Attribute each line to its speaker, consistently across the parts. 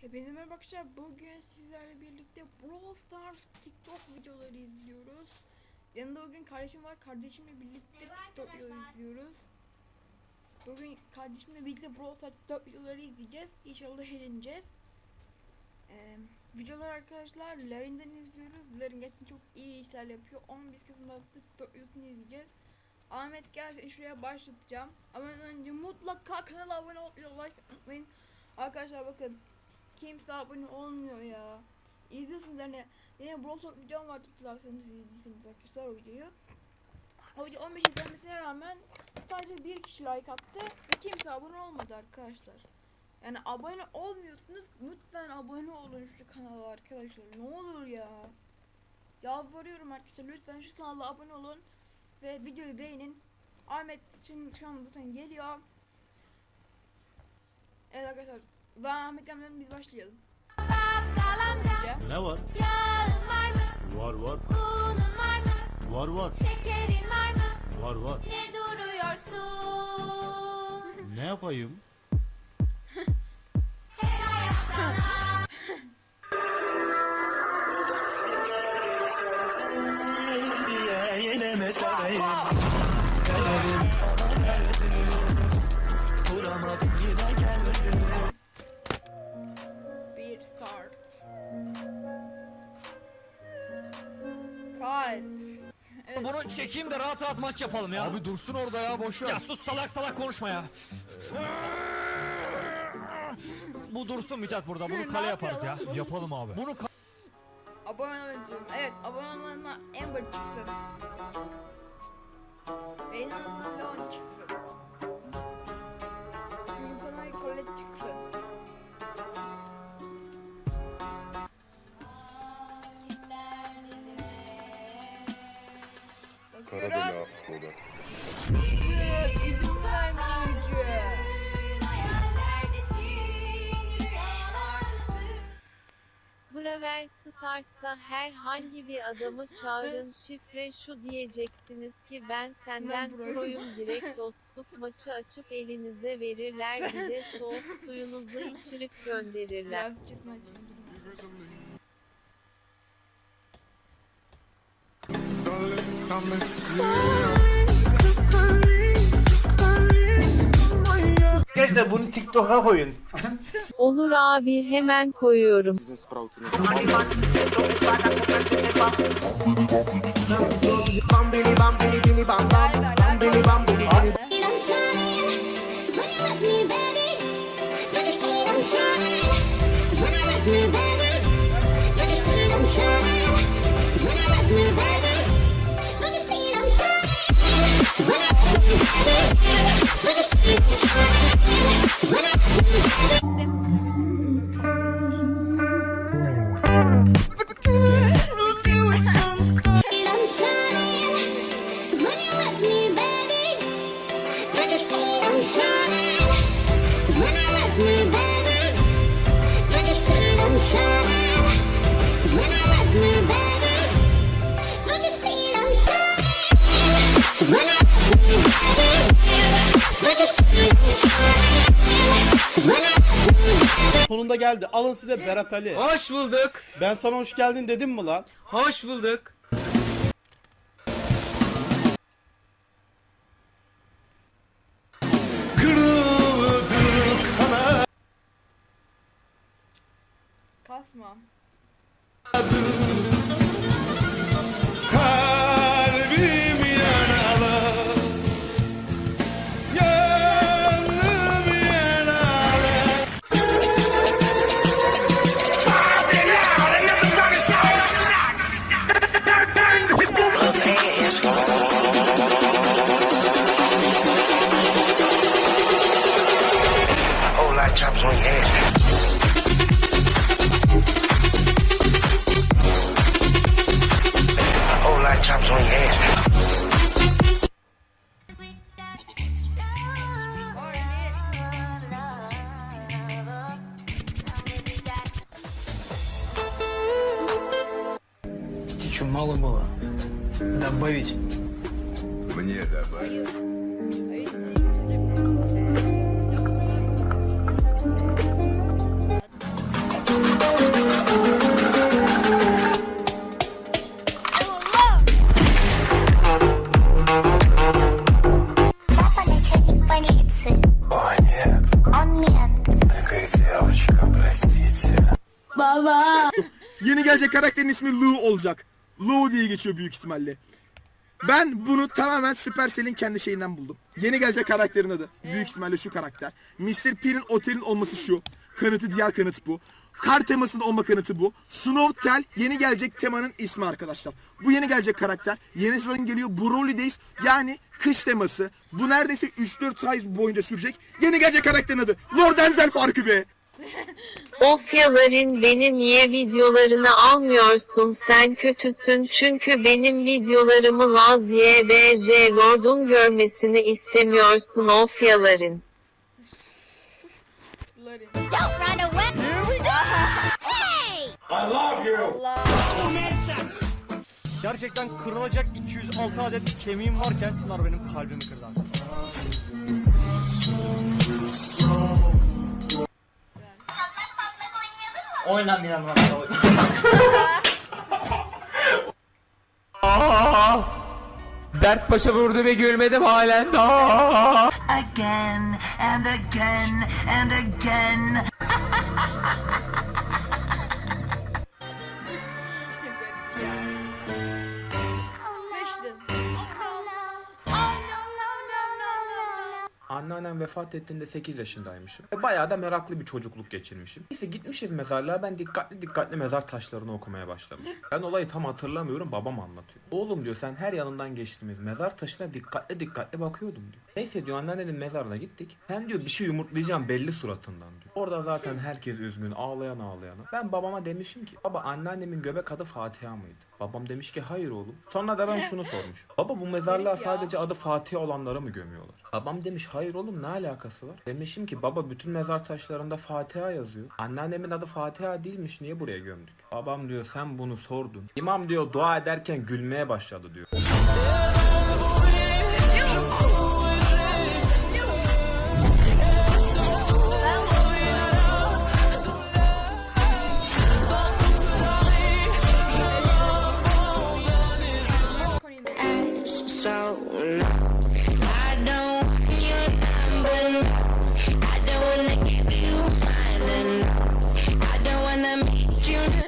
Speaker 1: Hepinize merhaba arkadaşlar. Bugün sizlerle birlikte Brawl Stars TikTok videoları izliyoruz. Yanında bugün kardeşim var. Kardeşimle birlikte
Speaker 2: Merhaba
Speaker 1: TikTok videoları izliyoruz. Bugün kardeşimle birlikte Brawl Stars TikTok videoları izleyeceğiz. İnşallah eğleneceğiz. Ee, videolar arkadaşlar Larin'den izliyoruz. Larin gerçekten çok iyi işler yapıyor. 11 Kasım'da TikTok videosunu izleyeceğiz. Ahmet gel şuraya başlatacağım. Ama önce mutlaka kanala abone olmayı like unutmayın. Arkadaşlar bakın kimse abone olmuyor ya. İzliyorsunuz yani yine Brawl Talk videom var tıklarsanız izlediyseniz arkadaşlar o videoyu. O video 15 izlenmesine rağmen sadece bir kişi like attı ve kimse abone olmadı arkadaşlar. Yani abone olmuyorsunuz lütfen abone olun şu kanala arkadaşlar ne olur ya. Yalvarıyorum arkadaşlar lütfen şu kanala abone olun ve videoyu beğenin. Ahmet şimdi şu an zaten geliyor. Evet arkadaşlar ben Ahmet Emre'den biz başlayalım.
Speaker 3: Ne var?
Speaker 2: Yağın var mı?
Speaker 3: Var var.
Speaker 2: Unun var mı?
Speaker 3: Var var.
Speaker 2: Şekerin var mı?
Speaker 3: Var var.
Speaker 2: Ne duruyorsun?
Speaker 3: Ne yapayım?
Speaker 1: Bir Kalp. Evet.
Speaker 4: Bunu çekeyim de rahat rahat maç yapalım ya. Abi dursun orada ya boş ver. Ya sus salak salak konuşma ya. Bu dursun Mithat burada.
Speaker 1: Ne
Speaker 4: Bunu kale yaparız ya.
Speaker 1: yapıyor lan bu?
Speaker 4: Yapalım abi. Bunu ka-
Speaker 1: Abone olun canım. Evet abone olanlarına Amber çıksın. Benim adına Leon çıksın.
Speaker 5: Brawl Stars'ta herhangi bir adamı çağırın şifre şu diyeceksiniz ki ben senden
Speaker 1: proyum.
Speaker 5: direkt dostluk maçı açıp elinize verirler bir de soğuk suyunuzu içirip gönderirler.
Speaker 1: Biraz
Speaker 6: Arkadaşlar bunu TikTok'a koyun.
Speaker 5: Olur abi hemen koyuyorum.
Speaker 2: When
Speaker 6: Sonunda geldi. Alın size Berat Ali.
Speaker 7: Hoş bulduk.
Speaker 6: Ben sana hoş geldin dedim mi lan?
Speaker 7: Hoş bulduk.
Speaker 1: Kasma.
Speaker 3: doing anything. İsmi Lou olacak. Lou diye geçiyor büyük ihtimalle. Ben bunu tamamen Supercell'in kendi şeyinden buldum. Yeni gelecek karakterin adı. Büyük ihtimalle şu karakter. Mr. P'nin otelin olması şu. Kanıtı diğer kanıt bu. Kar temasının olma kanıtı bu. Snowtel yeni gelecek temanın ismi arkadaşlar. Bu yeni gelecek karakter. Yeni sezon geliyor. Broly Days yani kış teması. Bu neredeyse 3-4 ay boyunca sürecek. Yeni gelecek karakterin adı. Lord Denzel farkı be.
Speaker 5: Ofyaların beni niye videolarını almıyorsun sen kötüsün çünkü benim videolarımı Laz YBJ Lord'un görmesini istemiyorsun Ofyaların.
Speaker 1: Larry.
Speaker 2: Don't run away. Hey!
Speaker 1: Allah.
Speaker 4: Gerçekten kırılacak 206 adet kemiğim varken bunlar benim kalbimi kırdı. Abi.
Speaker 7: Oynamayalım lan.
Speaker 4: Dert başa vurdu ve gülmedim halen daha.
Speaker 8: Again and again and again.
Speaker 9: Vefat ettiğinde 8 yaşındaymışım. E, Bayağı da meraklı bir çocukluk geçirmişim. Neyse gitmişiz mezarlığa ben dikkatli dikkatli mezar taşlarını okumaya başlamışım. Ben olayı tam hatırlamıyorum babam anlatıyor. Oğlum diyor sen her yanından geçtiğimiz mezar taşına dikkatli dikkatli bakıyordum diyor. Neyse diyor anneannenin mezarına gittik. Sen diyor bir şey yumurtlayacağım belli suratından diyor. Orada zaten herkes üzgün ağlayan ağlayana. Ben babama demişim ki baba anneannemin göbek adı Fatiha mıydı? Babam demiş ki hayır oğlum. Sonra da ben şunu sormuş. Baba bu mezarlığa sadece adı Fatiha olanları mı gömüyorlar? Babam demiş hayır oğlum ne alakası var? Demişim ki baba bütün mezar taşlarında Fatiha yazıyor. Anneannemin adı Fatiha değilmiş niye buraya gömdük? Babam diyor sen bunu sordun. İmam diyor dua ederken gülmeye başladı diyor.
Speaker 8: I don't wanna give you mine. and I don't wanna meet you.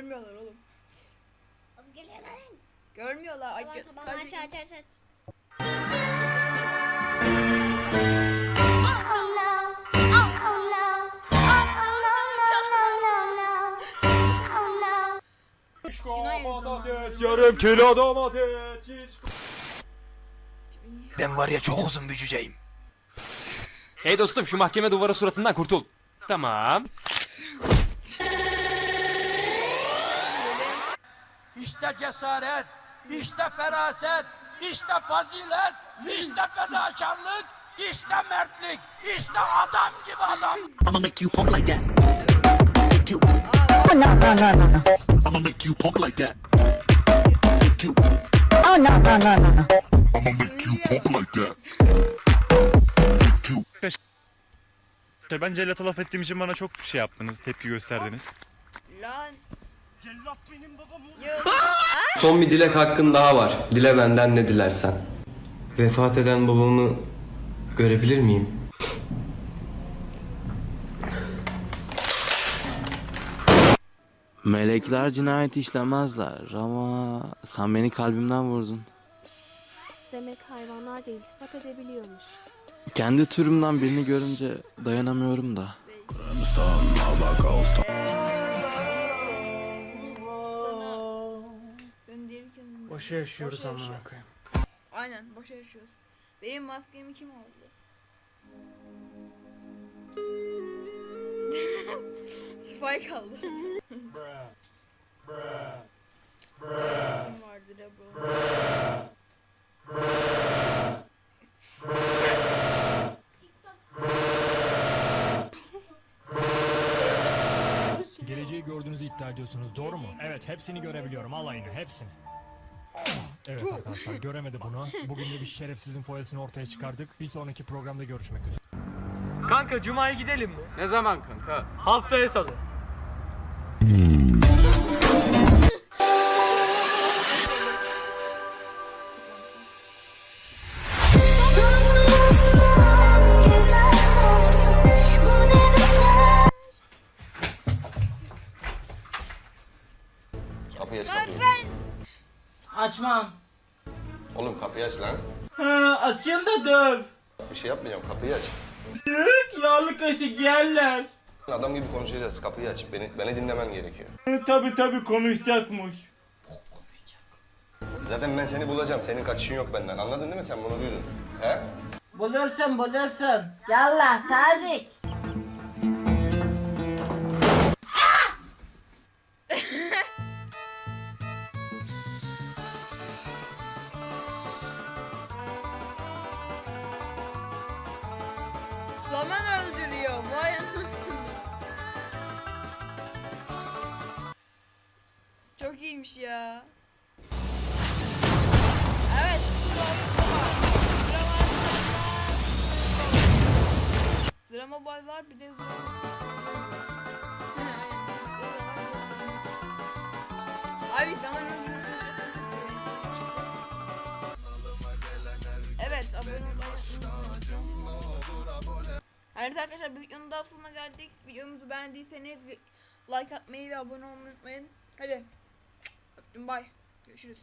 Speaker 1: Görmüyorlar oğlum.
Speaker 2: Abi geliyor lan.
Speaker 1: Görmüyorlar. Ay,
Speaker 2: Tamam tamam
Speaker 1: sadece-
Speaker 2: aç aç aç aç. Oh no. Oh no. Oh no no no no no. Oh no.
Speaker 1: Şuna yazdım.
Speaker 4: Yarım kilo domates.
Speaker 7: Ben var ya çok uzun bir cüceyim.
Speaker 4: Hey dostum şu mahkeme duvarı suratından kurtul. Tamam.
Speaker 8: İşte cesaret, işte feraset, işte fazilet, işte fedakarlık, işte mertlik, işte adam gibi adam.
Speaker 6: Ben cellata laf ettiğim için bana çok şey yaptınız, tepki gösterdiniz.
Speaker 1: Lan.
Speaker 10: Son bir dilek hakkın daha var. Dile benden ne dilersen. Vefat eden babamı görebilir miyim?
Speaker 7: Melekler cinayet işlemezler ama sen beni kalbimden vurdun.
Speaker 5: Demek hayvanlar da iltifat edebiliyormuş.
Speaker 7: Kendi türümden birini görünce dayanamıyorum da.
Speaker 9: Boşa yaşıyoruz
Speaker 1: Boşa
Speaker 9: amına
Speaker 1: yaşıyoruz. Aynen boşa yaşıyoruz. Benim maskemi kim aldı? Spike aldı.
Speaker 4: Geleceği gördüğünüzü iddia ediyorsunuz doğru mu? Evet hepsini görebiliyorum alayını hepsini. Evet arkadaşlar göremedi bunu. Bugün de bir şerefsizin foyasını ortaya çıkardık. Bir sonraki programda görüşmek üzere.
Speaker 10: Kanka Cuma'ya gidelim mi?
Speaker 7: Ne zaman kanka?
Speaker 10: Haftaya salı.
Speaker 11: Kapıyı aç lan.
Speaker 10: Ha, açayım da dur.
Speaker 11: Bir şey yapmayacağım kapıyı aç.
Speaker 10: Yağlı kaşık yerler.
Speaker 11: Adam gibi konuşacağız kapıyı aç. Beni, beni dinlemen gerekiyor.
Speaker 10: Tabi tabi konuşacakmış.
Speaker 11: Zaten ben seni bulacağım. Senin kaçışın yok benden. Anladın değil mi sen bunu duydun? He?
Speaker 10: Bulursun bulursun. Yallah tazik.
Speaker 1: Zaman öldürüyor. Vay anasını. Çok iyiymiş ya. Evet. Drama boy var bir de Abi Evet arkadaşlar videonun daha sonuna geldik. Videomuzu beğendiyseniz like atmayı ve abone olmayı unutmayın. Hadi. Öptüm bay. Görüşürüz.